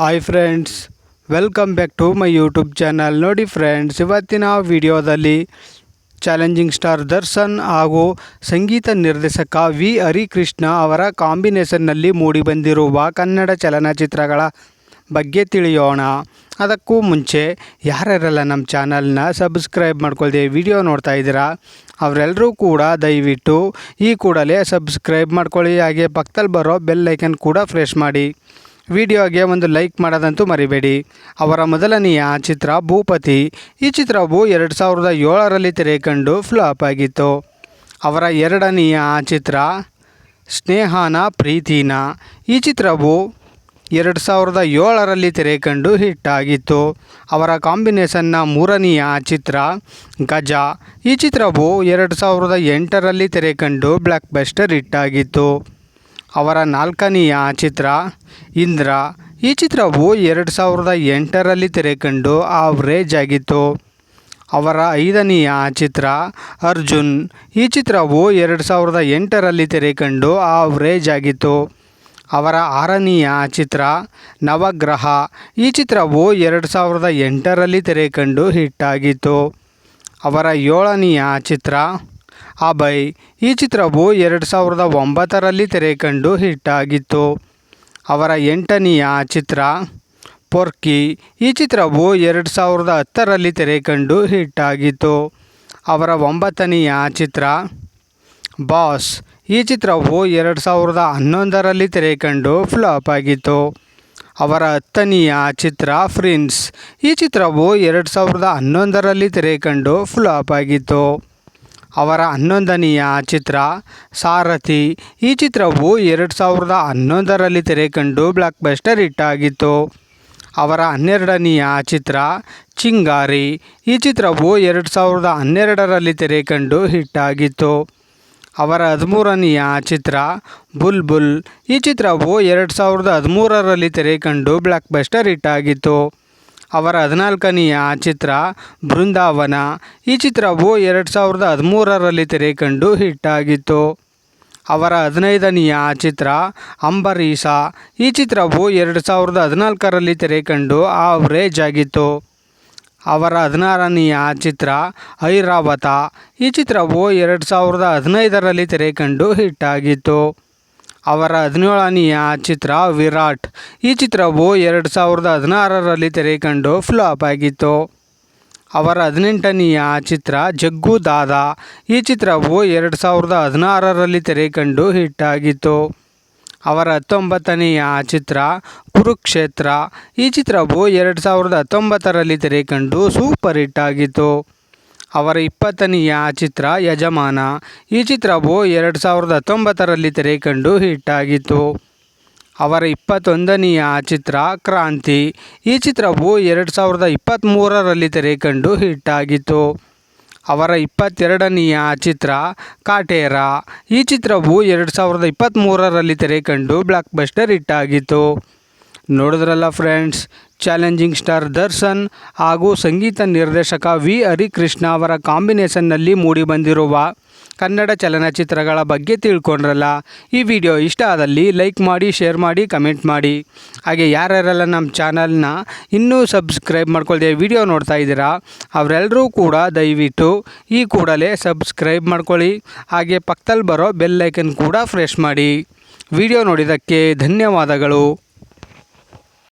Hi friends welcome back to my YouTube channel ನೋಡಿ friends ಇವತ್ತಿನ ವಿಡಿಯೋದಲ್ಲಿ ಚಾಲೆಂಜಿಂಗ್ ಸ್ಟಾರ್ ದರ್ಶನ್ ಹಾಗೂ ಸಂಗೀತ ನಿರ್ದೇಶಕ ವಿ ಹರಿಕೃಷ್ಣ ಅವರ ಕಾಂಬಿನೇಷನ್ನಲ್ಲಿ ಮೂಡಿಬಂದಿರುವ ಕನ್ನಡ ಚಲನಚಿತ್ರಗಳ ಬಗ್ಗೆ ತಿಳಿಯೋಣ. ಅದಕ್ಕೂ ಮುಂಚೆ ಯಾರ್ಯಾರೆಲ್ಲ ನಮ್ಮ ಚಾನಲ್ನ ಸಬ್ಸ್ಕ್ರೈಬ್ ಮಾಡ್ಕೊಳ್ದೆ ವಿಡಿಯೋ ನೋಡ್ತಾ ಇದ್ದೀರಾ ಅವರೆಲ್ಲರೂ ಕೂಡ ದಯವಿಟ್ಟು ಈ ಕೂಡಲೇ ಸಬ್ಸ್ಕ್ರೈಬ್ ಮಾಡ್ಕೊಳ್ಳಿ. ಹಾಗೆ ಪಕ್ಕದಲ್ಲಿ ಬರೋ ಬೆಲ್ ಐಕನ್ ಕೂಡ ಫ್ರೆಶ್ ಮಾಡಿ. ವಿಡಿಯೋಗೆ ಒಂದು ಲೈಕ್ ಮಾಡೋದಂತೂ ಮರಿಬೇಡಿ. ಅವರ ಮೊದಲನೆಯ ಚಿತ್ರ ಭೂಪತಿ. ಈ ಚಿತ್ರವು ಎರಡು ಸಾವಿರದ ಏಳರಲ್ಲಿ ತೆರೆ ಕಂಡು ಫ್ಲಾಪ್ ಆಗಿತ್ತು. ಅವರ ಎರಡನೆಯ ಚಿತ್ರ ಸ್ನೇಹಾನ ಪ್ರೀತಿನ. ಈ ಚಿತ್ರವು ಎರಡು ಸಾವಿರದ ಏಳರಲ್ಲಿ ತೆರೆ ಕಂಡು ಹಿಟ್ ಆಗಿತ್ತು. ಅವರ ಕಾಂಬಿನೇಷನ್ನ ಮೂರನೆಯ ಚಿತ್ರ ಗಜ. ಈ ಚಿತ್ರವು ಎರಡು ಸಾವಿರದ ಎಂಟರಲ್ಲಿ ತೆರೆ ಕಂಡು ಬ್ಲ್ಯಾಕ್ ಬೆಸ್ಟರ್ ಹಿಟ್ ಆಗಿತ್ತು. ಅವರ ನಾಲ್ಕನೆಯ ಚಿತ್ರ ಇಂದ್ರ ಈ ಚಿತ್ರವು ಎರಡು ಸಾವಿರದ ಎಂಟರಲ್ಲಿ ತೆರೆ ಕಂಡು ಆವ್ರೇಜ್ ಆಗಿತ್ತು. ಅವರ ಐದನೆಯ ಚಿತ್ರ ಅರ್ಜುನ್. ಈ ಚಿತ್ರವು ಎರಡು ಸಾವಿರದ ಎಂಟರಲ್ಲಿ ತೆರೆ ಕಂಡು ಆವ್ರೇಜ್ ಆಗಿತ್ತು. ಅವರ ಆರನೆಯ ಚಿತ್ರ ನವಗ್ರಹ. ಈ ಚಿತ್ರವು ಎರಡು ಸಾವಿರದ ಎಂಟರಲ್ಲಿ ಹಿಟ್ ಆಗಿತ್ತು. ಅವರ ಏಳನೆಯ ಚಿತ್ರ ಅಭಯ್. ಈ ಚಿತ್ರವು ಎರಡು ಸಾವಿರದ ಒಂಬತ್ತರಲ್ಲಿ ತೆರೆ ಕಂಡು ಹಿಟ್ ಆಗಿತ್ತು. ಅವರ ಎಂಟನೆಯ ಚಿತ್ರ, ಪೊರ್ಕಿ. ಈ ಚಿತ್ರವು ಎರಡು ಸಾವಿರದ ಹತ್ತರಲ್ಲಿ ತೆರೆ ಕಂಡು ಹಿಟ್ ಆಗಿತ್ತು. ಅವರ ಒಂಬತ್ತನೆಯ ಚಿತ್ರ, ಬಾಸ್. ಈ ಚಿತ್ರವು ಎರಡು ಸಾವಿರದ ಹನ್ನೊಂದರಲ್ಲಿ ತೆರೆ ಕಂಡು ಫ್ಲಾಪ್ ಆಗಿತ್ತು. ಅವರ ಹತ್ತನೆಯ ಚಿತ್ರ, ಫ್ರಿನ್ಸ್. ಈ ಚಿತ್ರವು ಎರಡು ಸಾವಿರದ ಹನ್ನೊಂದರಲ್ಲಿ ತೆರೆ ಕಂಡು ಫ್ಲಾಪ್ ಆಗಿತ್ತು. ಅವರ ಹನ್ನೊಂದನೆಯ ಚಿತ್ರ ಸಾರಥಿ. ಈ ಚಿತ್ರವು ಎರಡು ಸಾವಿರದ ಹನ್ನೊಂದರಲ್ಲಿ ತೆರೆ ಕಂಡು ಬ್ಲಾಕ್ ಬಸ್ಟರ್ ಹಿಟ್ ಆಗಿತ್ತು. ಅವರ ಹನ್ನೆರಡನೆಯ ಚಿತ್ರ ಚಿಂಗಾರಿ. ಈ ಚಿತ್ರವು ಎರಡು ಸಾವಿರದ ಹನ್ನೆರಡರಲ್ಲಿ ತೆರೆ ಕಂಡು ಹಿಟ್ ಆಗಿತ್ತು. ಅವರ ಹದಿಮೂರನೆಯ ಚಿತ್ರ ಬುಲ್ ಬುಲ್ ಈ ಚಿತ್ರವು ಎರಡು ಸಾವಿರದ ಹದಿಮೂರರಲ್ಲಿ ತೆರೆ ಕಂಡು ಬ್ಲಾಕ್ ಬಸ್ಟರ್ ಹಿಟ್ ಆಗಿತ್ತು. ಅವರ ಹದಿನಾಲ್ಕನೆಯ ಚಿತ್ರ ಬೃಂದಾವನ. ಈ ಚಿತ್ರವು ಎರಡು ಸಾವಿರದ ಹದಿಮೂರರಲ್ಲಿ ತೆರೆ ಕಂಡು ಹಿಟ್ ಆಗಿತ್ತು. ಅವರ ಹದಿನೈದನೆಯ ಚಿತ್ರ ಅಂಬರೀಷ. ಈ ಚಿತ್ರವು ಎರಡು ಸಾವಿರದ ಹದಿನಾಲ್ಕರಲ್ಲಿ ತೆರೆ ಕಂಡು ಆವ್ರೇಜ್ ಆಗಿತ್ತು. ಅವರ ಹದಿನಾರನೆಯ ಚಿತ್ರ ಐರಾವತ. ಈ ಚಿತ್ರವು ಎರಡು ಸಾವಿರದ ಹದಿನೈದರಲ್ಲಿ ತೆರೆ ಕಂಡು ಹಿಟ್ ಆಗಿತ್ತು. ಅವರ ಹದಿನೇಳನೆಯ ಚಿತ್ರ ವಿರಾಟ್. ಈ ಚಿತ್ರವು ಎರಡು ಸಾವಿರದ ಹದಿನಾರರಲ್ಲಿ ತೆರೆ ಕಂಡು ಫ್ಲಾಪ್ ಆಗಿತ್ತು. ಅವರ ಹದಿನೆಂಟನೆಯ ಚಿತ್ರ ಜಗ್ಗು ದಾದ. ಈ ಚಿತ್ರವು ಎರಡು ಸಾವಿರದ ಹದಿನಾರರಲ್ಲಿ ತೆರೆ ಕಂಡು ಹಿಟ್ ಆಗಿತ್ತು. ಅವರ ಹತ್ತೊಂಬತ್ತನೆಯ ಚಿತ್ರ ಕುರುಕ್ಷೇತ್ರ. ಈ ಚಿತ್ರವು ಎರಡು ಸಾವಿರದ ಹತ್ತೊಂಬತ್ತರಲ್ಲಿ ತೆರೆ ಕಂಡು ಸೂಪರ್ ಹಿಟ್ ಆಗಿತ್ತು. ಅವರ ಇಪ್ಪತ್ತನೆಯ ಚಿತ್ರ ಯಜಮಾನ. ಈ ಚಿತ್ರವು ಎರಡು ಸಾವಿರದ ಹತ್ತೊಂಬತ್ತರಲ್ಲಿ ತೆರೆ ಕಂಡು ಹಿಟ್ ಆಗಿತ್ತು. ಅವರ ಇಪ್ಪತ್ತೊಂದನೆಯ ಚಿತ್ರ ಕ್ರಾಂತಿ. ಈ ಚಿತ್ರವು ಎರಡು ಸಾವಿರದ ಇಪ್ಪತ್ತ್ಮೂರರಲ್ಲಿ ತೆರೆ ಕಂಡು ಹಿಟ್ ಆಗಿತ್ತು. ಅವರ ಇಪ್ಪತ್ತೆರಡನೆಯ ಚಿತ್ರ ಕಾಟೇರ. ಈ ಚಿತ್ರವು ಎರಡು ಸಾವಿರದ ಇಪ್ಪತ್ತ್ಮೂರರಲ್ಲಿ ತೆರೆ ಕಂಡು ಬ್ಲಾಕ್ ಬಸ್ಟರ್ ಹಿಟ್ ಆಗಿತ್ತು. ನೋಡಿದ್ರಲ್ಲ ಫ್ರೆಂಡ್ಸ್ ಚಾಲೆಂಜಿಂಗ್ ಸ್ಟಾರ್ ದರ್ಶನ್ ಹಾಗೂ ಸಂಗೀತ ನಿರ್ದೇಶಕ ವಿ. ಹರಿಕೃಷ್ಣ ಅವರ ಕಾಂಬಿನೇಷನ್ನಲ್ಲಿ ಮೂಡಿಬಂದಿರುವ ಕನ್ನಡ ಚಲನಚಿತ್ರಗಳ ಬಗ್ಗೆ ತಿಳ್ಕೊಂಡ್ರಲ್ಲ. ಈ ವಿಡಿಯೋ ಇಷ್ಟ ಆದಲ್ಲಿ ಲೈಕ್ ಮಾಡಿ ಶೇರ್ ಮಾಡಿ ಕಮೆಂಟ್ ಮಾಡಿ. ಹಾಗೆ ಯಾರ್ಯಾರೆಲ್ಲ ನಮ್ಮ ಚಾನಲ್ನ ಇನ್ನೂ ಸಬ್ಸ್ಕ್ರೈಬ್ ಮಾಡ್ಕೊಳ್ದೆ ವಿಡಿಯೋ ನೋಡ್ತಾ ಇದ್ದೀರಾ ಅವರೆಲ್ಲರೂ ಕೂಡ ದಯವಿಟ್ಟು ಈ ಕೂಡಲೇ ಸಬ್ಸ್ಕ್ರೈಬ್ ಮಾಡ್ಕೊಳ್ಳಿ. ಹಾಗೆ ಪಕ್ಕದಲ್ಲಿ ಬರೋ ಬೆಲ್ಲೈಕನ್ ಕೂಡ ಫ್ರೆಶ್ ಮಾಡಿ. ವಿಡಿಯೋ ನೋಡಿದ್ದಕ್ಕೆ ಧನ್ಯವಾದಗಳು.